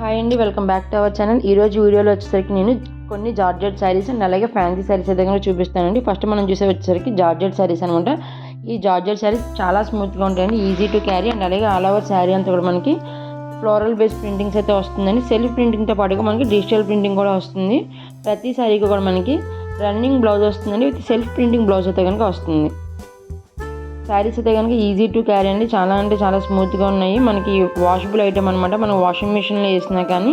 Hi అండి welcome back to our channel ఈ రోజు వీడియోలో వచ్చేసరికి నేను కొన్ని జార్జెట్ శారీస్ అండ్ అలాగే ఫ్యాన్సీ శారీస్ అయితే చూపిస్తానండి. ఫస్ట్ మనం చూసే వచ్చేసరికి జార్జెట్ శారీస్ అనమాట ఈ జార్జెట్ శారీస్ చాలా స్మూత్గా ఉంటాయండి ఈజీ టు క్యారీ అండ్ అలాగే ఆల్ ఓవర్ శారీ అంతా కూడా మనకి ఫ్లోరల్ బేస్ ప్రింటింగ్స్ అయితే వస్తుందండి. సెల్ఫ్ ప్రింటింగ్తో పాటుగా మనకి డిజిటల్ ప్రింటింగ్ కూడా వస్తుంది. ప్రతి శారీకి కూడా మనకి రన్నింగ్ బ్లౌజ్ వస్తుందండి విత్ సెల్ఫ్ ప్రింటింగ్ బ్లౌజ్ అయితే కనుక వస్తుంది. శారీస్ అయితే కనుక ఈజీ టు క్యారీ అండి. చాలా అంటే చాలా స్మూత్గా ఉన్నాయి. మనకి వాషబుల్ ఐటమ్ అనమాట మనం వాషింగ్ మిషన్లో వేసినా కానీ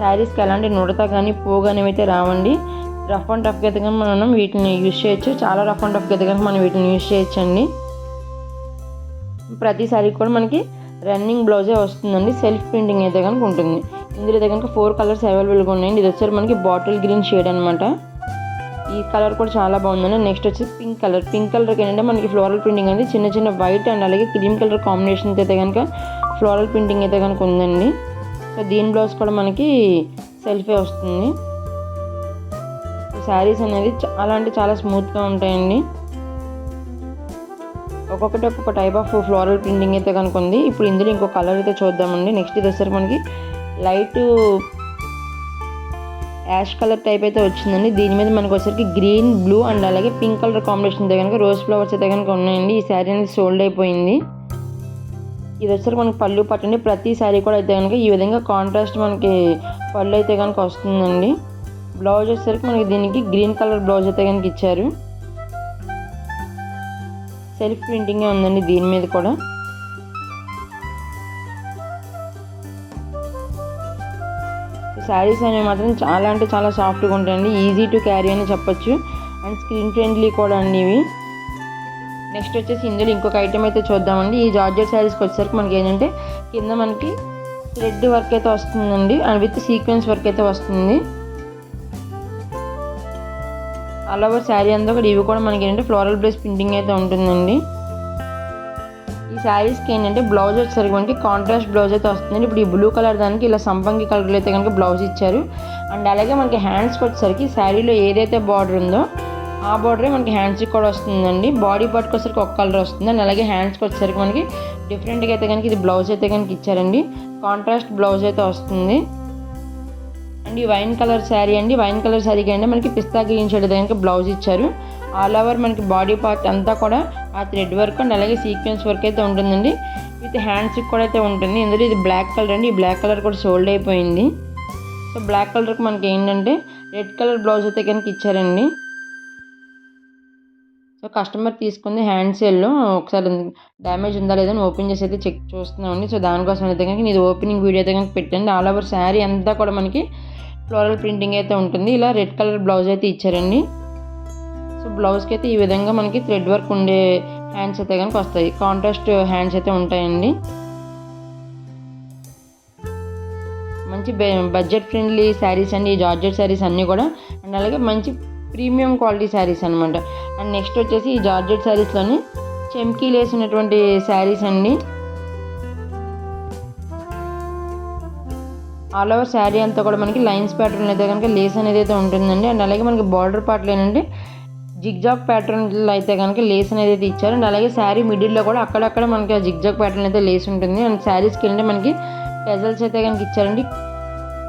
శారీస్కి ఎలాంటి నుడత కానీ పోగానే అయితే రావండి. రఫ్ అండ్ టఫ్గా అయితే కనుక మనం వీటిని యూజ్ చేయొచ్చు. చాలా రఫ్ అండ్ టఫ్గా అయితే కనుక మనం వీటిని యూజ్ చేయొచ్చు అండి ప్రతి శారీకి కూడా మనకి రన్నింగ్ బ్లౌజే వస్తుందండి. సెల్ఫ్ ప్రింటింగ్ అయితే కనుక ఉంటుంది. ఇందులో అయితే కనుక ఫోర్ కలర్స్ అవైలబుల్గా ఉన్నాయండి. ఇది వచ్చారు మనకి బాటిల్ గ్రీన్ షేడ్ అనమాట ఈ కలర్ కూడా చాలా బాగుందండి నెక్స్ట్ వచ్చి పింక్ కలర్. పింక్ కలర్కి ఏంటంటే మనకి ఫ్లోరల్ ప్రింటింగ్ అనేది చిన్న చిన్న వైట్ అండ్ అలాగే క్రీమ్ కలర్ కాంబినేషన్ అయితే కనుక ఫ్లోరల్ ప్రింటింగ్ అయితే కనుక ఉందండి. సో దీని బ్లౌజ్ కూడా మనకి సెల్ఫే వస్తుంది. శారీస్ అనేది చాలా అంటే చాలా స్మూత్గా ఉంటాయండి. ఒక్కొక్కటి ఒక్కొక్క టైప్ ఆఫ్ ఫ్లోరల్ ప్రింటింగ్ అయితే కనుక ఉంది. ఇప్పుడు ఇందులో ఇంకో కలర్ అయితే చూద్దామండి. నెక్స్ట్ ఇది వచ్చేసరికి మనకి లైట్ యాష్ కలర్ టైప్ అయితే వచ్చిందండి. దీని మీద మనకు వచ్చేసరికి గ్రీన్ బ్లూ అండ్ అలాగే పింక్ కలర్ కాంబినేషన్ అయితే కనుక రోజ్ ఫ్లవర్స్ అయితే కనుక ఉన్నాయండి. ఈ శారీ అనేది సోల్డ్ అయిపోయింది. ఇది వచ్చరికి మనకి పళ్ళు పట్టండి ప్రతి శారీ కూడా అయితే కనుక ఈ విధంగా కాంట్రాస్ట్ మనకి పళ్ళు అయితే కనుక వస్తుందండి. బ్లౌజ్ వచ్చేసరికి మనకి దీనికి గ్రీన్ కలర్ బ్లౌజ్ అయితే కనుక ఇచ్చారు. సెల్ఫ్ ప్రింటింగే ఉందండి దీని మీద కూడా. శారీస్ అనేవి మాత్రం చాలా అంటే చాలా సాఫ్ట్గా ఉంటాయండి. ఈజీ టు క్యారీ అని చెప్పొచ్చు. అండ్ స్క్రీన్ ఫ్రెండ్లీ కూడా అండి ఇవి. నెక్స్ట్ వచ్చేసి ఇందులో ఇంకొక ఐటమ్ అయితే చూద్దామండి. ఈ జార్జెట్ శారీస్కి వచ్చేసరికి మనకి ఏంటంటే కింద మనకి థ్రెడ్ వర్క్ అయితే వస్తుందండి. అండ్ విత్ సీక్వెన్స్ వర్క్ అయితే వస్తుంది. ఆల్ ఓవర్ శారీ అంతా కూడా ఇవి కూడా మనకి ఏంటంటే ఫ్లోరల్ బ్లేస్ ప్రింటింగ్ అయితే ఉంటుందండి. శారీస్కి ఏంటంటే బ్లౌజ్ వచ్చేసరికి మనకి కాంట్రాస్ట్ బ్లౌజ్ అయితే వస్తుంది ఇప్పుడు ఈ బ్లూ కలర్ దానికి ఇలా సంపంగి కలర్లో అయితే కనుక బ్లౌజ్ ఇచ్చారు. అండ్ అలాగే మనకి హ్యాండ్స్కి వచ్చేసరికి శారీలో ఏదైతే బార్డర్ ఉందో ఆ బార్డరే మనకి హ్యాండ్స్కి కూడా వస్తుందండి. బాడీ పార్ట్కి వచ్చేసరికి ఒక కలర్ వస్తుంది. అండ్ అలాగే హ్యాండ్స్కి వచ్చేసరికి మనకి డిఫరెంట్గా అయితే కనుక ఇది బ్లౌజ్ అయితే కనుక ఇచ్చారండి. కాంట్రాస్ట్ బ్లౌజ్ అయితే వస్తుంది. అండ్ ఈ వైన్ కలర్ శారీ అండి. వైన్ కలర్ శారీకి అంటే మనకి పిస్తా గ్రీన్ షేడ్ కనుక బ్లౌజ్ ఇచ్చారు. ఆల్ ఓవర్ మనకి బాడీ పార్ట్ అంతా కూడా ఆ థ్రెడ్ వర్క్ అండ్ అలాగే సీక్వెన్స్ వర్క్ అయితే ఉంటుందండి. విత్ హ్యాండ్స్కి కూడా అయితే ఉంటుంది. ఇందులో ఇది బ్లాక్ కలర్ అండి. ఈ బ్లాక్ కలర్ కూడా సోల్డ్ అయిపోయింది. సో బ్లాక్ కలర్కి మనకి ఏంటంటే రెడ్ కలర్ బ్లౌజ్ అయితే కనుక ఇచ్చారండి. సో కస్టమర్ తీసుకుంది హ్యాండ్ సేల్లో ఒకసారి డ్యామేజ్ ఉందా లేదా అని ఓపెన్ చేసి అయితే చెక్ చూస్తున్నామండి. సో దానికోసం అయితే కనుక ఇది ఓపెనింగ్ వీడియో అయితే కనుక పెట్టండి. ఆల్ ఓవర్ శారీ అంతా కూడా మనకి ఫ్లోరల్ ప్రింటింగ్ అయితే ఉంటుంది. ఇలా రెడ్ కలర్ బ్లౌజ్ అయితే ఇచ్చారండి. బ్లౌజ్కి అయితే ఈ విధంగా మనకి థ్రెడ్ వర్క్ ఉండే హ్యాండ్స్ అయితే కనుక వస్తాయి. కాంట్రాస్ట్ హ్యాండ్స్ అయితే ఉంటాయండి. మంచి బడ్జెట్ ఫ్రెండ్లీ శారీస్ అండి ఈ జార్జెట్ శారీస్ అన్నీ కూడా. అండ్ అలాగే మంచి ప్రీమియం క్వాలిటీ శారీస్ అనమాట అండ్ నెక్స్ట్ వచ్చేసి ఈ జార్జెట్ శారీస్లోని చెమ్కీలు వేసినటువంటి శారీస్ అండి. ఆల్ ఓవర్ శారీ అంతా కూడా మనకి లైన్స్ ప్యాటర్న్ అయితే కనుక లేస్ అనేది అయితే ఉంటుందండి. అండ్ అలాగే మనకి బార్డర్ పార్ట్లు ఏంటంటే జిగ్జాగ్ ప్యాటర్న్లో అయితే కనుక లేస్ అనేది అయితే ఇచ్చారు. అండ్ అలాగే శారీ మిడిల్లో కూడా అక్కడక్కడ మనకి ఆ జిగ్జాగ్ ప్యాటర్న్ అయితే లేస్ ఉంటుంది. అండ్ శారీస్కి వెళ్ళి మనకి టెజల్స్ అయితే కనుక ఇచ్చారండి.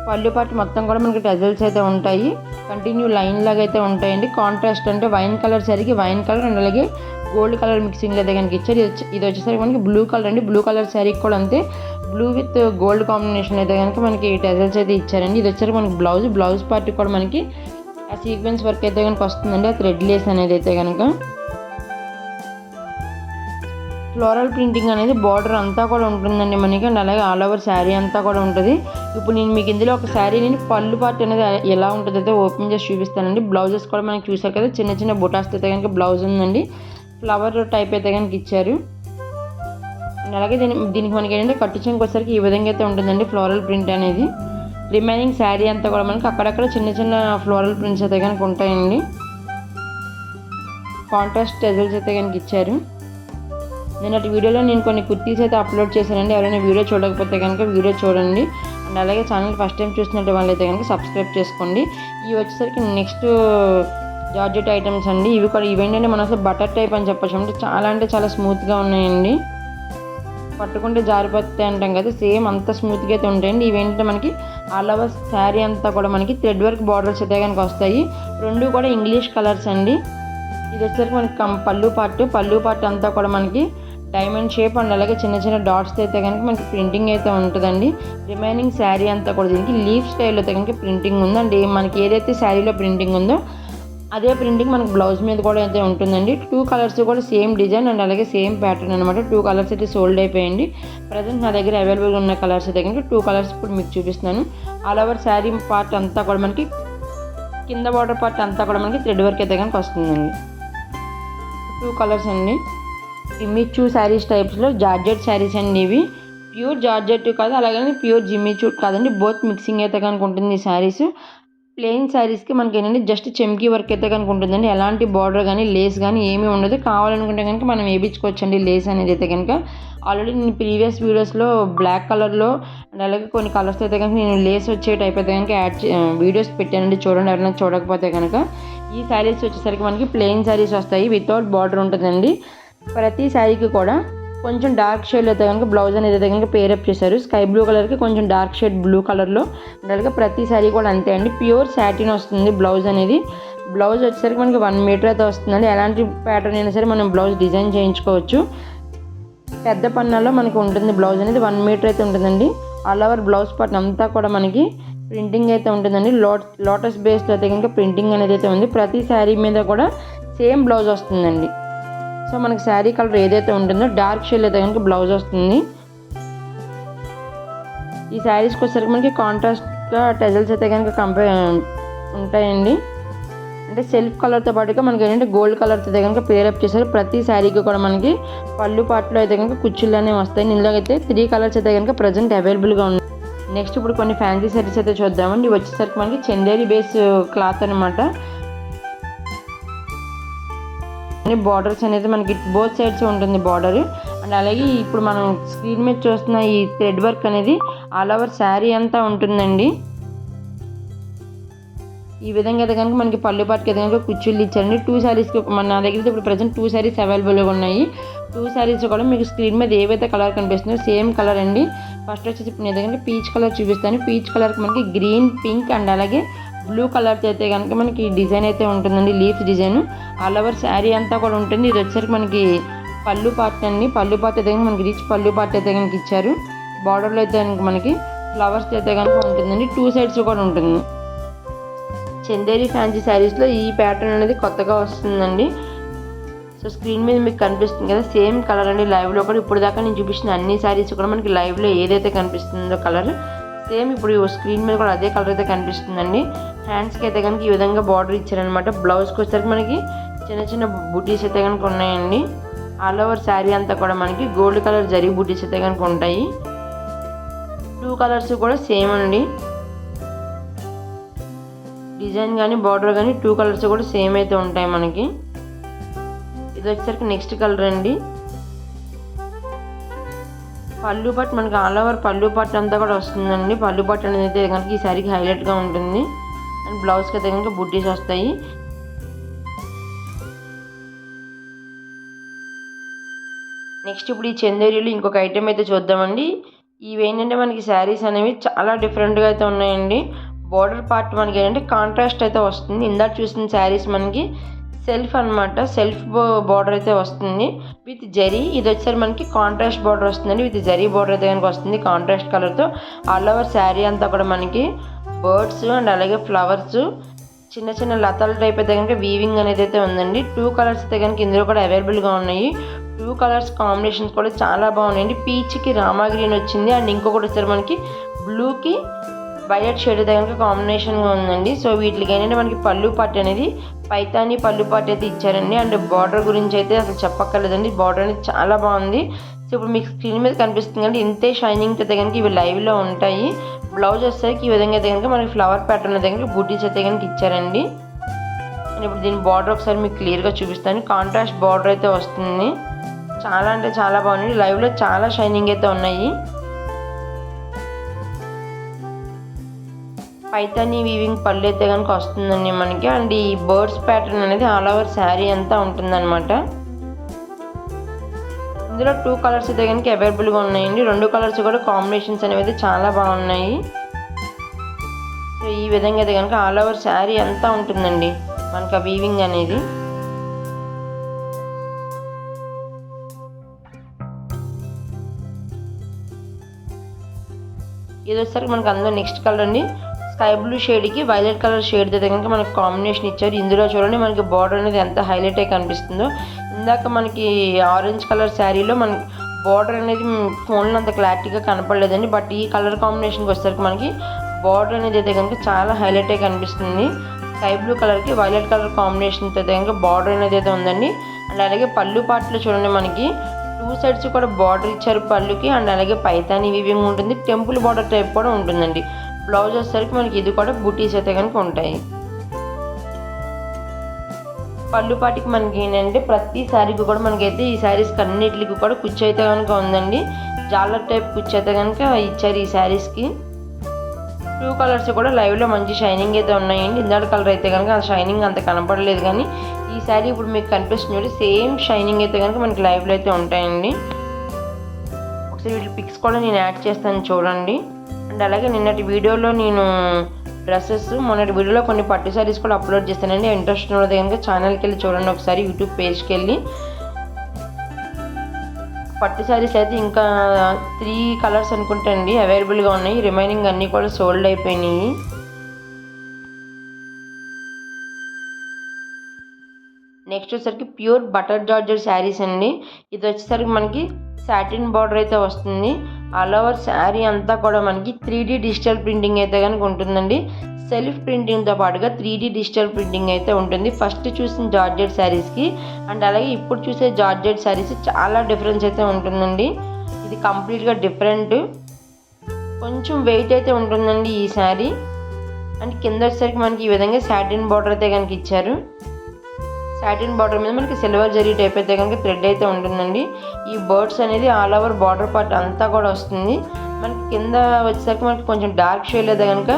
పళ్ళు పాటు మొత్తం కూడా మనకి టెజల్స్ అయితే ఉంటాయి. కంటిన్యూ లైన్ లాగా అయితే ఉంటాయండి. కాంట్రాస్ట్ అంటే వైన్ కలర్ సరికి వైన్ కలర్ అండ్ అలాగే గోల్డ్ కలర్ మిక్సింగ్ అయితే కనుక ఇచ్చారు. ఇది ఇది వచ్చేసరికి మనకి బ్లూ కలర్ అండి. బ్లూ కలర్ శారీకి కూడా అంతే. బ్లూ విత్ గోల్డ్ కాంబినేషన్ అయితే కనుక మనకి టెజల్స్ అయితే ఇచ్చారండి. ఇది వచ్చేసరికి మనకి బ్లౌజ్. బ్లౌజ్ పార్ట్ కూడా మనకి ఆ సీక్వెన్స్ వర్క్ అయితే కనుక వస్తుందండి. ఆ థ్రెడ్ లేస్ అనేది అయితే కనుక. ఫ్లోరల్ ప్రింటింగ్ అనేది బార్డర్ అంతా కూడా ఉంటుందండి మనకి. అండ్ అలాగే ఆల్ ఓవర్ శారీ అంతా కూడా ఉంటుంది. ఇప్పుడు నేను మీకు ఇందులో ఒక శారీ నేను పళ్ళు పార్ట్ అనేది ఎలా ఉంటుంది అయితే ఓపెన్ చేసి చూపిస్తానండి. బ్లౌజెస్ కూడా మనకి చూసారు కదా చిన్న చిన్న బుటాస్ అయితే కనుక బ్లౌజ్ ఉందండి. ఫ్లవర్ టైప్ అయితే కనుక ఇచ్చారు. అండ్ అలాగే దీని దీనికి మనకి ఏంటంటే కట్టించడానికి వచ్చేసరికి ఈ విధంగా అయితే ఉంటుందండి ఫ్లోరల్ ప్రింట్ అనేది. రిమైనింగ్ శారీ అంతా కూడా మనకి అక్కడక్కడ చిన్న చిన్న ఫ్లోరల్ ప్రింట్స్ అయితే కనుక ఉంటాయండి. కాంట్రాస్ట్ టెజల్స్ అయితే కనుక ఇచ్చారు. నిన్నటి వీడియోలో నేను కొన్ని కుర్తీస్ అయితే అప్లోడ్ చేశానండి. ఎవరైనా వీడియో చూడకపోతే కనుక వీడియో చూడండి. అండ్ అలాగే ఛానల్ ఫస్ట్ టైం చూసినట్టు వాళ్ళైతే కనుక సబ్స్క్రైబ్ చేసుకోండి. ఇవి వచ్చేసరికి నెక్స్ట్ జార్జెట్ ఐటమ్స్ అండి. ఇవి కూడా ఇవేంటంటే మనం అసలు బటర్ టైప్ అని చెప్పచ్చు. అంటే చాలా అంటే చాలా స్మూత్గా ఉన్నాయండి. పట్టుకుంటే జారిపోతాయి అంటాం కదా. సేమ్ అంత స్మూత్గా అయితే ఉంటాయండి. ఇవేంటంటే మనకి ఆల్ ఓవర్ శారీ అంతా కూడా మనకి థ్రెడ్ వర్క్ బార్డర్స్ అయితే కనుక వస్తాయి. రెండు కూడా ఇంగ్లీష్ కలర్స్ అండి. ఇది వచ్చేసరికి మనకి కం పళ్ళు పార్ట్ పళ్ళు పార్ట్ అంతా కూడా మనకి డైమండ్ షేప్ అండ్ అలాగే చిన్న చిన్న డాట్స్ అయితే కనుక మనకి ప్రింటింగ్ అయితే ఉంటుందండి. రిమైనింగ్ శారీ అంతా కూడా దీనికి లీఫ్ స్టైల్లో అయితే కనుక ప్రింటింగ్ ఉందండి. మనకి ఏదైతే శారీలో ప్రింటింగ్ ఉందో అదే ప్రింటింగ్ మనకి బ్లౌజ్ మీద కూడా అయితే ఉంటుందండి. టూ కలర్స్ కూడా సేమ్ డిజైన్ అండ్ అలాగే సేమ్ ప్యాటర్న్ అనమాట టూ కలర్స్ అయితే సోల్డ్ అయిపోయింది ప్రజెంట్ నా దగ్గర అవైలబుల్గా ఉన్న కలర్స్ అయితే కనుక టూ కలర్స్ ఇప్పుడు మీకు చూపిస్తున్నాను. ఆల్ ఓవర్ శారీ పార్ట్ అంతా కూడా మనకి కింద బార్డర్ పార్ట్ అంతా కూడా మనకి థ్రెడ్ వర్క్ అయితే కనుక వస్తుందండి. టూ కలర్స్ అండి. జిమ్మిచూ శారీస్ టైప్స్లో జార్జెట్ శారీస్ అండి ఇవి. ప్యూర్ జార్జెట్ కాదు అలాగే ప్యూర్ జిమ్మిచూ కాదండి. బోత్ మిక్సింగ్ అయితే కనుక ఉంటుంది ఈ శారీస్ ప్లెయిన్ శారీస్కి మనకి ఏంటంటే జస్ట్ చెమ్కీ వర్క్ అయితే కనుక ఉంటుందండి. ఎలాంటి బార్డర్ కానీ లేస్ కానీ ఏమీ ఉండదు. కావాలనుకుంటే కనుక మనం వేయించుకోవచ్చండి లేస్ అనేది అయితే కనుక. ఆల్రెడీ నేను ప్రీవియస్ వీడియోస్లో బ్లాక్ కలర్లో అండ్ అలాగే కొన్ని కలర్స్ అయితే కనుక నేను లేస్ వచ్చే టైప్ అయితే కనుక యాడ్ వీడియోస్ పెట్టానండి. చూడండి ఎవరైనా చూడకపోతే కనుక. ఈ శారీస్ వచ్చేసరికి మనకి ప్లెయిన్ శారీస్ వస్తాయి. వితౌట్ బార్డర్ ఉంటుందండి. ప్రతి శారీకి కూడా కొంచెం డార్క్ షేడ్లో అయితే కనుక బ్లౌజ్ అనేది అయితే కనుక పేరప్ చేశారు. స్కై బ్లూ కలర్కి కొంచెం డార్క్ షేడ్ బ్లూ కలర్లో అలాగే ప్రతి శారీ కూడా అంతే అండి. ప్యూర్ శాటిన్ వస్తుంది బ్లౌజ్ అనేది. బ్లౌజ్ వచ్చేసరికి మనకి వన్ మీటర్ అయితే వస్తుందండి. ఎలాంటి ప్యాటర్న్ అయినా సరే మనం బ్లౌజ్ డిజైన్ చేయించుకోవచ్చు. పెద్ద పన్నాలో మనకి ఉంటుంది బ్లౌజ్ అనేది. వన్ మీటర్ అయితే ఉంటుందండి. ఆల్ ఓవర్ బ్లౌజ్ పార్ట్ అంతా కూడా మనకి ప్రింటింగ్ అయితే ఉంటుందండి. లోట్ లోటస్ బేస్లో అయితే కనుక ప్రింటింగ్ అనేది అయితే ఉంది. ప్రతి శారీ మీద కూడా సేమ్ బ్లౌజ్ వస్తుందండి. సో మనకి శారీ కలర్ ఏదైతే ఉంటుందో డార్క్ షేడ్ అయితే కనుక బ్లౌజ్ వస్తుంది. ఈ శారీస్కి వచ్చేసరికి మనకి కాంట్రాస్ట్గా టెజల్స్ అయితే కనుక కంపే ఉంటాయండి. అంటే సెల్ఫ్ కలర్తో పాటుగా మనకి ఏంటంటే గోల్డ్ కలర్తో అయితే కనుక పేరప్ చేశారు. ప్రతి శారీకి కూడా మనకి పళ్ళు పాటలో అయితే కనుక కుచ్చులు అనేవి వస్తాయి. ఇందులో అయితే త్రీ కలర్స్ అయితే కనుక ప్రజెంట్ అవైలబుల్గా ఉన్నాయి నెక్స్ట్ ఇప్పుడు కొన్ని ఫ్యాన్సీ శారీస్ అయితే చూద్దామండి. వచ్చేసరికి మనకి చందేరి బేస్ క్లాత్ అనమాట బార్డర్స్ అనేది మనకి బోత్ సైడ్స్ ఉంటుంది బార్డర్ అండ్ అలాగే ఇప్పుడు మనం స్క్రీన్ మీద చూస్తున్న ఈ థ్రెడ్ వర్క్ అనేది ఆల్ ఓవర్ శారీ అంతా ఉంటుందండి. ఈ విధంగా అయితే కనుక మనకి పళ్ళు పాటుకి అయితే కనుక కుర్చీలు ఇచ్చారండి. టూ శారీస్కి మన నా దగ్గర ఇప్పుడు ప్రజెంట్ టూ శారీస్ అవైలబుల్గా ఉన్నాయి. టూ శారీస్ కూడా మీకు స్క్రీన్ మీద ఏవైతే కలర్ కనిపిస్తుందో సేమ్ కలర్ అండి. ఫస్ట్ వచ్చేసి ఇప్పుడు నేను దగ్గర పీచ్ కలర్ చూపిస్తాను. పీచ్ కలర్కి మనకి గ్రీన్ పింక్ అండ్ అలాగే బ్లూ కలర్తో అయితే కనుక మనకి డిజైన్ అయితే ఉంటుందండి leaf design. All over sari అంతా కూడా ఉంటుంది. ఇది వచ్చేసరికి మనకి పళ్ళు పార్ట్ అండి. పళ్ళు పార్ట్ అయితే మనకి రిచ్ పళ్ళు పార్ట్ అయితే కనుక ఇచ్చారు. బార్డర్లో అయితే కనుక మనకి ఫ్లవర్స్ అయితే కనుక ఉంటుందండి. టూ సైడ్స్ కూడా ఉంటుంది. చందేరి ఫ్యాన్సీ శారీస్లో ఈ ప్యాటర్న్ అనేది కొత్తగా వస్తుందండి. సో స్క్రీన్ మీద మీకు కనిపిస్తుంది కదా సేమ్ కలర్ అండి లైవ్లో కూడా. ఇప్పుడు దాకా నేను చూపించిన అన్ని శారీస్ కూడా మనకి లైవ్లో ఏదైతే కనిపిస్తుందో కలర్ సేమ్ ఇప్పుడు స్క్రీన్ మీద కూడా అదే కలర్ అయితే కనిపిస్తుందండి. హ్యాండ్స్కి అయితే కనుక ఈ విధంగా బార్డర్ ఇచ్చారనమాట బ్లౌజ్కి వచ్చేసరికి మనకి చిన్న చిన్న బుటీస్ అయితే కనుక ఉన్నాయండి. ఆల్ ఓవర్ శారీ అంతా కూడా మనకి గోల్డ్ కలర్ జరీ బుటీస్ అయితే కనుక ఉంటాయి. టూ కలర్స్ కూడా సేమ్ అండి. డిజైన్ కానీ బార్డర్ కానీ టూ కలర్స్ కూడా సేమ్ అయితే ఉంటాయి మనకి. ఇది వచ్చేసరికి నెక్స్ట్ కలర్ అండి. పళ్ళు పట్టు మనకి ఆల్ ఓవర్ పళ్ళు పట్టు అంతా కూడా వస్తుందండి. పళ్ళు పట్టు అనేది అయితే కనుక ఈ శారీకి హైలైట్గా ఉంటుంది. అండ్ బ్లౌజ్కి అయితే కనుక బుట్టీస్ వస్తాయి. నెక్స్ట్ ఇప్పుడు ఈ చందేరిలో ఇంకొక ఐటెం అయితే చూద్దామండి. ఇవి ఏంటంటే మనకి శారీస్ అనేవి చాలా డిఫరెంట్గా అయితే ఉన్నాయండి. బార్డర్ పార్ట్ మనకి ఏంటంటే కాంట్రాస్ట్ అయితే వస్తుంది. ఇందాక చూసిన శారీస్ మనకి సెల్ఫ్ అనమాట సెల్ఫ్ బార్డర్ అయితే వస్తుంది. విత్ జరీ ఇది వచ్చేసరి మనకి కాంట్రాస్ట్ బార్డర్ వస్తుందండి. విత్ జరీ బార్డర్ అయితే కనుక వస్తుంది. కాంట్రాస్ట్ కలర్తో ఆల్ ఓవర్ శారీ అంతా కూడా మనకి బర్డ్స్ అండ్ అలాగే ఫ్లవర్స్. చిన్న చిన్న లతల టైప్ అయితే కనుక వీవింగ్ అనేది అయితే ఉందండి. టూ కలర్స్ అయితే కనుక ఇందులో కూడా అవైలబుల్గా ఉన్నాయి. టూ కలర్స్ కాంబినేషన్స్ కూడా చాలా బాగున్నాయండి. పీచ్కి రామా గ్రీన్ వచ్చింది. అండ్ ఇంకొకటి వచ్చారు మనకి బ్లూకి వైలెట్ షేడ్ అయితే కనుక కాంబినేషన్గా ఉందండి. సో వీటికి ఏంటంటే మనకి పళ్ళు పట్టు అనేది పైతాని పళ్ళు పట్టు అయితే ఇచ్చారండి. అండ్ బార్డర్ గురించి అయితే అసలు చెప్పక్కర్లేదండి. బార్డర్ అనేది చాలా బాగుంది. సో ఇప్పుడు మీకు స్క్రీన్ మీద కనిపిస్తుంది అంటే ఇంతే షైనింగ్ అయితే కనుక ఇవి లైవ్లో ఉంటాయి. బ్లౌజ్ వచ్చేసరికి ఈ విధంగా అయితే కనుక మనకి ఫ్లవర్ ప్యాటర్న్ అయితే కనుక బూటీస్ అయితే కనుక ఇచ్చారండి. నేను ఇప్పుడు దీని బార్డర్ ఒకసారి మీకు క్లియర్గా చూపిస్తాను. కాంట్రాస్ట్ బార్డర్ అయితే వస్తుంది. చాలా అంటే చాలా బాగుంది లైవ్లో చాలా షైనింగ్ అయితే ఉన్నాయి. పైతాని వీవింగ్ పళ్ళు అయితే కనుక వస్తుందండి మనకి. అండ్ ఈ బర్డ్స్ ప్యాటర్న్ అనేది ఆల్ ఓవర్ శారీ అంతా ఉంటుందన్నమాట. ఇందులో టూ కలర్స్ అయితే కనుక అవైలబుల్గా ఉన్నాయండి. రెండు కలర్స్ కూడా కాంబినేషన్స్ అనేవి అయితే చాలా బాగున్నాయి. ఈ విధంగా అయితే కనుక ఆల్ ఓవర్ శారీ అంతా ఉంటుందండి. మనకు ఆ వీవింగ్ అనేది. ఇది వచ్చేసరికి మనకు అందులో నెక్స్ట్ కలర్ అండి. స్కై బ్లూ షేడ్కి వైలెట్ కలర్ షేడ్ అయితే కనుక మనకి కాంబినేషన్ ఇచ్చారు. ఇందులో చూడండి మనకి బార్డర్ అనేది ఎంత హైలైట్ అయి కనిపిస్తుందో. ఇందాక మనకి ఆరెంజ్ కలర్ శారీలో మనకి బార్డర్ అనేది ఫోన్లో అంత క్లారిటీగా కనపడలేదండి. బట్ ఈ కలర్ కాంబినేషన్కి వచ్చేసరికి మనకి బార్డర్ అనేది అయితే కనుక చాలా హైలైట్ కనిపిస్తుంది. స్కై బ్లూ కలర్కి వైలెట్ కలర్ కాంబినేషన్తో అయితే కనుక బార్డర్ అనేది అయితే ఉందండి. అండ్ అలాగే పళ్ళు పాటలు చూడండి మనకి టూ సైడ్స్ కూడా బార్డర్ ఇచ్చారు పళ్ళుకి. అండ్ అలాగే పైతాని వివింగ్ ఉంటుంది. టెంపుల్ బార్డర్ టైప్ కూడా ఉంటుందండి. బ్లౌజ్ వచ్చేసరికి మనకి ఇది కూడా బుటీస్ అయితే కనుక ఉంటాయి. పళ్ళుపాటికి మనకి ఏంటంటే ప్రతి శారీకి కూడా మనకైతే ఈ శారీస్కి అన్నిటికి కూడా కుచ్చి అయితే కనుక ఉందండి. జాలర్ టైప్ కుచ్చి అయితే కనుక ఇచ్చారు ఈ శారీస్కి. టూ కలర్స్ కూడా లైవ్లో మంచి షైనింగ్ అయితే ఉన్నాయండి. ఇందాక కలర్ అయితే కనుక ఆ షైనింగ్ అంత కనపడలేదు కానీ ఈ శారీ ఇప్పుడు మీకు కనిపిస్తుంది సేమ్ షైనింగ్ అయితే కనుక మనకి లైవ్లో అయితే ఉంటాయండి. ఒకసారి వీటి పిక్స్ కూడా నేను యాడ్ చేస్తాను చూడండి. అండ్ అలాగే నిన్నటి వీడియోలో నేను డ్రెస్సెస్. మొన్నటి వీడియోలో కొన్ని పట్టు శారీస్ కూడా అప్లోడ్ చేస్తానండి. ఇంట్రెస్ట్ ఉన్నది కనుక ఛానల్కి వెళ్ళి చూడండి ఒకసారి యూట్యూబ్ పేజ్కి వెళ్ళి పట్టు శారీస్ అయితే ఇంకా త్రీ కలర్స్ అనుకుంటా అండి. అవైలబుల్గా ఉన్నాయి. రిమైనింగ్ అన్నీ కూడా సోల్డ్ అయిపోయినాయి. నెక్స్ట్ వచ్చేసరికి ప్యూర్ బటర్ జార్జర్ శారీస్ అండి. ఇది వచ్చేసరికి మనకి సాటిన్ బార్డర్ అయితే వస్తుంది. ఆల్ ఓవర్ శారీ అంతా కూడా మనకి త్రీ డీ డిజిటల్ ప్రింటింగ్ అయితే కనుక ఉంటుందండి. సెల్ఫ్ ప్రింటింగ్తో పాటుగా త్రీ డీ డిజిటల్ ప్రింటింగ్ అయితే ఉంటుంది. ఫస్ట్ చూసిన జార్జెట్ శారీస్కి అండ్ అలాగే ఇప్పుడు చూసే జార్జెట్ శారీస్ చాలా డిఫరెన్స్ అయితే ఉంటుందండి. ఇది కంప్లీట్గా డిఫరెంట్. కొంచెం వెయిట్ అయితే ఉంటుందండి ఈ శారీ. అండ్ కింద వచ్చేసరికి మనకి ఈ విధంగా సాటిన్ బార్డర్ అయితే కనుక ఇచ్చారు. సాటిన్ బార్డర్ మీద మనకి సిల్వర్ జరీ టైప్ అయితే కనుక థ్రెడ్ అయితే ఉంటుందండి. ఈ బర్డ్స్ అనేది ఆల్ ఓవర్ బార్డర్ పార్ట్ అంతా కూడా వస్తుంది. మనకి కింద వచ్చేసరికి మనకి కొంచెం డార్క్ షేడ్ అయితే కనుక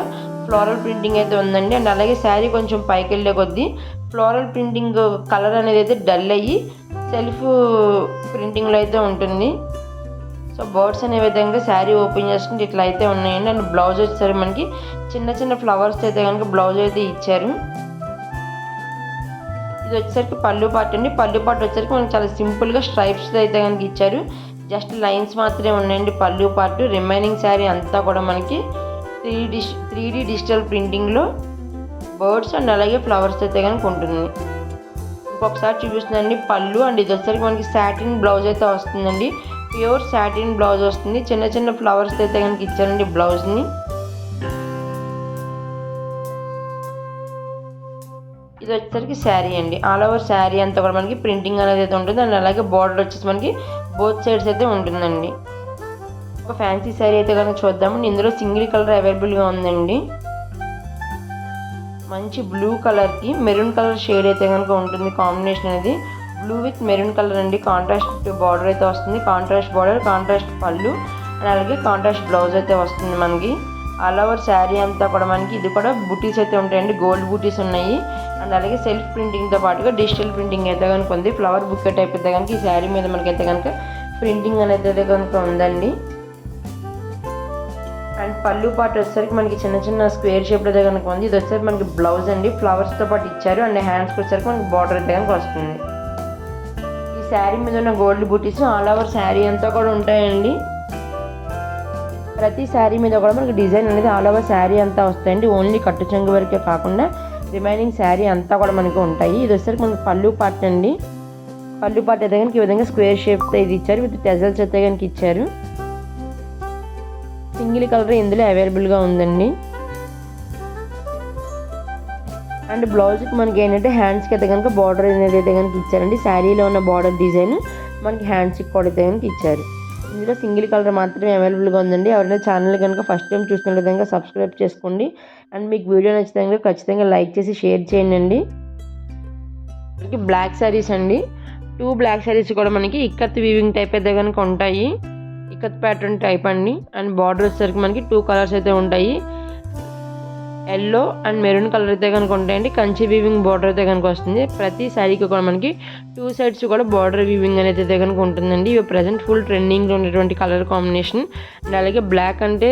ఫ్లోరల్ ప్రింటింగ్ అయితే ఉందండి. అండ్ అలాగే శారీ కొంచెం పైకి వెళ్ళే కొద్దీ ఫ్లోరల్ ప్రింటింగ్ కలర్ అనేది అయితే డల్ అయ్యి సెల్ఫ్ ప్రింటింగ్లో అయితే ఉంటుంది. సో బర్డ్స్ అనే విధంగా శారీ ఓపెన్ చేసుకుంటే ఇట్లా అయితే ఉన్నాయండి. అండ్ బ్లౌజ్ వచ్చేసరికి మనకి చిన్న చిన్న ఫ్లవర్స్ అయితే కనుక బ్లౌజ్ అయితే ఇచ్చారు. ఇది వచ్చేసరికి పళ్ళు పాట అండి. పళ్ళు పాటు వచ్చేసరికి మనకి చాలా సింపుల్గా స్ట్రైప్స్ అయితే కనుక ఇచ్చారు. జస్ట్ లైన్స్ మాత్రమే ఉన్నాయండి. పళ్ళు పాటు రిమైనింగ్ శారీ అంతా కూడా మనకి త్రీ డిష్ త్రీ డీ డిజిటల్ ప్రింటింగ్లో బర్డ్స్ అండ్ అలాగే ఫ్లవర్స్ అయితే కనుక ఉంటుంది. ఇంకొకసారి చూపిస్తుందండి పళ్ళు అండ్ ఇది వచ్చేసరికి మనకి సాటిన్ బ్లౌజ్ అయితే వస్తుందండి. ప్యూర్ సాటిన్ బ్లౌజ్ వస్తుంది. చిన్న చిన్న ఫ్లవర్స్ అయితే కనుక ఇచ్చారండి బ్లౌజ్ని. ఇది వచ్చేసరికి శారీ అండి. ఆల్ ఓవర్ శారీ అంతా కూడా మనకి ప్రింటింగ్ అనేది అయితే ఉంటుంది. అండ్ అలాగే బార్డర్ వచ్చేసి మనకి బోత్ సైడ్స్ అయితే ఉంటుందండి. ఒక ఫ్యాన్సీ శారీ అయితే కనుక చూద్దాము. ఇందులో సింగిల్ కలర్ అవైలబుల్గా ఉందండి. మంచి బ్లూ కలర్కి మెరూన్ కలర్ షేడ్ అయితే కనుక ఉంటుంది కాంబినేషన్ అనేది. బ్లూ విత్ మెరూన్ కలర్ అండి. కాంట్రాస్ట్ బార్డర్ అయితే వస్తుంది. Contrast border contrast pallu. And అలాగే కాంట్రాస్ట్ బ్లౌజ్ అయితే వస్తుంది మనకి. ఆల్ ఓవర్ శారీ అంతా కూడా మనకి. ఇది కూడా బూటీస్ అయితే ఉంటాయండి. గోల్డ్ బూటీస్ ఉన్నాయి. అండ్ అలాగే సెల్ఫ్ ప్రింటింగ్తో పాటుగా డిజిటల్ ప్రింటింగ్ అయితే కనుక ఉంది. ఫ్లవర్ బుక్ టైప్ అయితే కనుక ఈ శారీ మీద మనకైతే కనుక ప్రింటింగ్ అనేది అయితే కనుక ఉందండి. అండ్ పళ్ళు పాటు వచ్చేసరికి మనకి చిన్న చిన్న స్క్వేర్ షేప్ అయితే కనుక ఉంది. ఇది వచ్చేసరికి మనకి బ్లౌజ్ అండి. ఫ్లవర్స్తో పాటు ఇచ్చారు. అండ్ హ్యాండ్స్కి వచ్చేసరికి మనకి బార్డర్ అయితే కనుక వస్తుంది. ఈ శారీ మీద ఉన్న gold bootis all over sari అంతా కూడా ఉంటాయండి. ప్రతి శారీ మీద కూడా మనకి డిజైన్ అనేది ఆల్ ఓవర్ శారీ అంతా వస్తాయండి. ఓన్లీ కట్టు చెంగు వరకే కాకుండా రిమైనింగ్ శారీ అంతా కూడా మనకి ఉంటాయి. ఇది వచ్చేసరికి మనకి పళ్ళు పార్ట్ అండి. పళ్ళు పార్ట్ అయితే కనుక ఈ విధంగా స్క్వేర్ షేప్ ఇది ఇచ్చారు. విత్ టెజల్స్ అయితే కనుక ఇచ్చారు. సింగిల్ కలర్ ఇందులో అవైలబుల్గా ఉందండి. అండ్ బ్లౌజ్కి మనకి ఏంటంటే హ్యాండ్స్కి అయితే కనుక బార్డర్ అనేది అయితే కనుక ఇచ్చారండి. శారీలో ఉన్న బార్డర్ డిజైన్ మనకి హ్యాండ్స్కి కూడా అయితే కనుక ఇచ్చారు. ఇందులో సింగిల్ కలర్ మాత్రమే అవైలబుల్గా ఉందండి. ఎవరైనా ఛానల్ కనుక ఫస్ట్ టైం చూసిన విధంగా సబ్స్క్రైబ్ చేసుకోండి. అండ్ మీకు వీడియో నచ్చితే ఖచ్చితంగా లైక్ చేసి షేర్ చేయండి. మనకి బ్లాక్ శారీస్ అండి. టూ బ్లాక్ శారీస్ కూడా మనకి ఇక్కత్ వీవింగ్ టైప్ అయితే కనుక ఉంటాయి. ఇక్కత్ ప్యాటర్న్ టైప్ అండి. అండ్ బార్డర్ వచ్చేసరికి మనకి టూ కలర్స్ అయితే ఉంటాయి. ఎల్లో అండ్ మెరూన్ కలర్ అయితే కనుక ఉంటాయండి. కంచి వీవింగ్ బార్డర్ అయితే కనుక వస్తుంది. ప్రతి శారీకి కూడా మనకి టూ సైడ్స్ కూడా బార్డర్ వీవింగ్ అనేది అయితే కనుక ఉంటుందండి. ఇవి ప్రజెంట్ ఫుల్ ట్రెండింగ్లో ఉన్నటువంటి కలర్ కాంబినేషన్ అండ్ అలాగే బ్లాక్ అంటే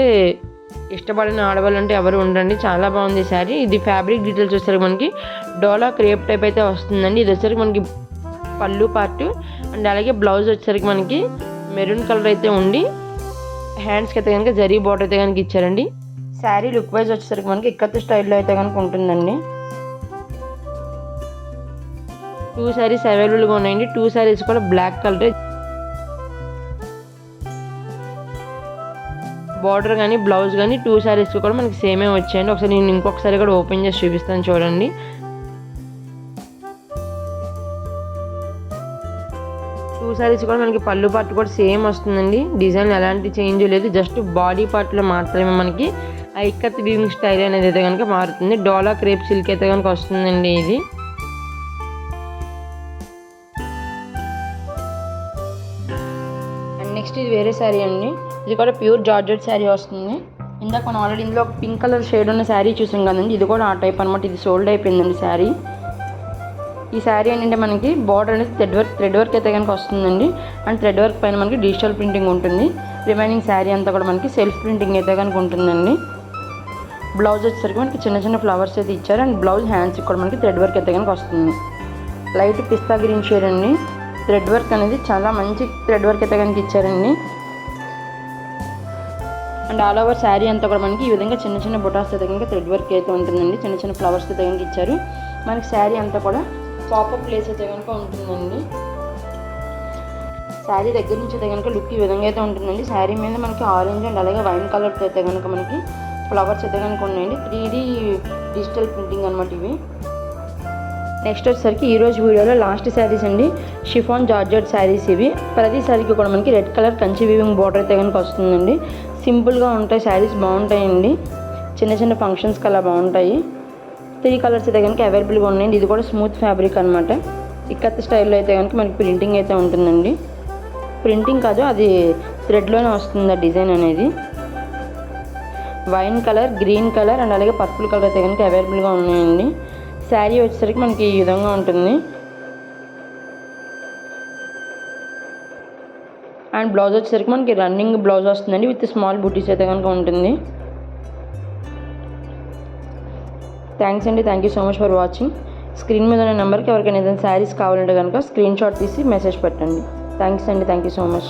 ఇష్టపడిన ఆడవాళ్ళు అంటే ఎవరు ఉండండి చాలా బాగుంది శారీ. ఇది ఫ్యాబ్రిక్ డీటెయిల్స్ వచ్చేసరికి మనకి డోలా క్రేప్ టైప్ అయితే వస్తుందండి. ఇది వచ్చేసరికి మనకి పళ్ళు పార్ట్ అండ్ అలాగే బ్లౌజ్ వచ్చేసరికి మనకి మెరూన్ కలర్ అయితే ఉండి హ్యాండ్స్కి అయితే కనుక జరీ బార్డర్ అయితే కనుక ఇచ్చారండి. శారీ లుక్ వైజ్ వచ్చేసరికి మనకి ఇక్కత్ స్టైల్లో అయితే కనుక ఉంటుందండి. టూ శారీస్ అవైలబుల్గా ఉన్నాయండి. టూ శారీస్ కూడా బ్లాక్ కలర్ బార్డర్ కానీ బ్లౌజ్ కానీ టూ శారీస్ కూడా మనకి సేమే వచ్చాయండి. ఒకసారి నేను ఇంకొకసారి కూడా ఓపెన్ చేసి చూపిస్తాను చూడండి. టూ శారీస్ కూడా మనకి పళ్ళు పార్ట్ కూడా సేమ్ వస్తుందండి. డిజైన్ ఎలాంటి చేంజ్ లేదు. జస్ట్ బాడీ పార్ట్లో మాత్రమే మనకి ఆ ఇక్కత్ వీవింగ్ స్టైల్ అనేది అయితే కనుక మారుతుంది. డోలా క్రేప్ సిల్క్ అయితే కనుక వస్తుందండి ఇది. నెక్స్ట్ ఇది వేరే శారీ అండి. ఇది కూడా ప్యూర్ జార్జెట్ శారీ వస్తుంది. ఇందాక మనం ఆల్రెడీ ఇందులో ఒక పింక్ కలర్ షేడ్ ఉన్న శారీ చూసాం కదండి ఇది కూడా ఆ టైప్ అనమాట ఇది సోల్డ్ అయిపోయిందండి శారీ. ఈ శారీ ఏంటంటే మనకి బార్డర్ అనేది థ్రెడ్ వర్క్ థ్రెడ్ వర్క్ అయితే కనుక వస్తుందండి. అండ్ థ్రెడ్ వర్క్ పైన మనకి డిజిటల్ ప్రింటింగ్ ఉంటుంది. రిమైనింగ్ శారీ అంతా కూడా మనకి సెల్ఫ్ ప్రింటింగ్ అయితే కనుక ఉంటుందండి. బ్లౌజ్ వచ్చేసరికి మనకి చిన్న చిన్న ఫ్లవర్స్ అయితే ఇచ్చారు. అండ్ బ్లౌజ్ హ్యాండ్స్కి కూడా మనకి థ్రెడ్ వర్క్ అయితే కనుక వస్తుంది. లైట్ పిస్తా గ్రీన్ షేడ్ అండి. థ్రెడ్ వర్క్ అనేది చాలా మంచి థ్రెడ్ వర్క్ అయితే కనుక ఇచ్చారండి. అండ్ ఆల్ ఓవర్ శారీ అంతా కూడా మనకి ఈ విధంగా చిన్న చిన్న బొటాస్ అయితే థ్రెడ్ వర్క్ అయితే ఉంటుందండి. చిన్న చిన్న ఫ్లవర్స్ అయితే ఇచ్చారు. మనకి శారీ అంతా కూడా పాపప్ ప్లేస్ అయితే కనుక ఉంటుందండి. శారీ దగ్గర నుంచి అయితే కనుక లుక్ ఈ విధంగా అయితే ఉంటుందండి. శారీ మీద మనకి ఆరెంజ్ అండ్ అలాగే వైన్ కలర్తో అయితే కనుక మనకి ఫ్లవర్స్ అయితే కనుక ఉన్నాయండి. త్రీ డిజిటల్ ప్రింటింగ్ అనమాట ఇవి. నెక్స్ట్ వచ్చేసరికి ఈరోజు రోజు వీడియోలో లాస్ట్ శారీస్ అండి. షిఫాన్ జార్జెట్ శారీస్ ఇవి. ప్రతి శారీకి కూడా మనకి red colour Kanchi weaving border అయితే కనుక వస్తుందండి. సింపుల్గా ఉంటాయి శారీస్ బాగుంటాయండి. చిన్న చిన్న ఫంక్షన్స్కి అలా బాగుంటాయి. త్రీ కలర్స్ అయితే కనుక అవైలబుల్గా ఉన్నాయండి. ఇది కూడా స్మూత్ ఫ్యాబ్రిక్ అనమాట ఇక్కత్ స్టైల్లో అయితే కనుక మనకి ప్రింటింగ్ అయితే ఉంటుందండి. ప్రింటింగ్ కాదు అది థ్రెడ్లోనే వస్తుంది ఆ డిజైన్ అనేది. Wine colour green colour and అలాగే పర్పుల్ కలర్ అయితే కనుక అవైలబుల్గా ఉన్నాయండి. శారీ వచ్చేసరికి మనకి ఈ విధంగా ఉంటుంది. అండ్ బ్లౌజ్ వచ్చేసరికి మనకి రన్నింగ్ బ్లౌజ్ వస్తుందండి విత్ స్మాల్ బుటీస్ అయితే కనుక ఉంటుంది. థ్యాంక్స్ అండి thank you so much for watching. Screen మీద ఉన్న నెంబర్కి ఎవరికైనా ఏదైనా శారీస్ కావాలంటే కనుక స్క్రీన్ షాట్ తీసి మెసేజ్ పెట్టండి. థ్యాంక్స్ అండి థ్యాంక్ యూ సో మచ్.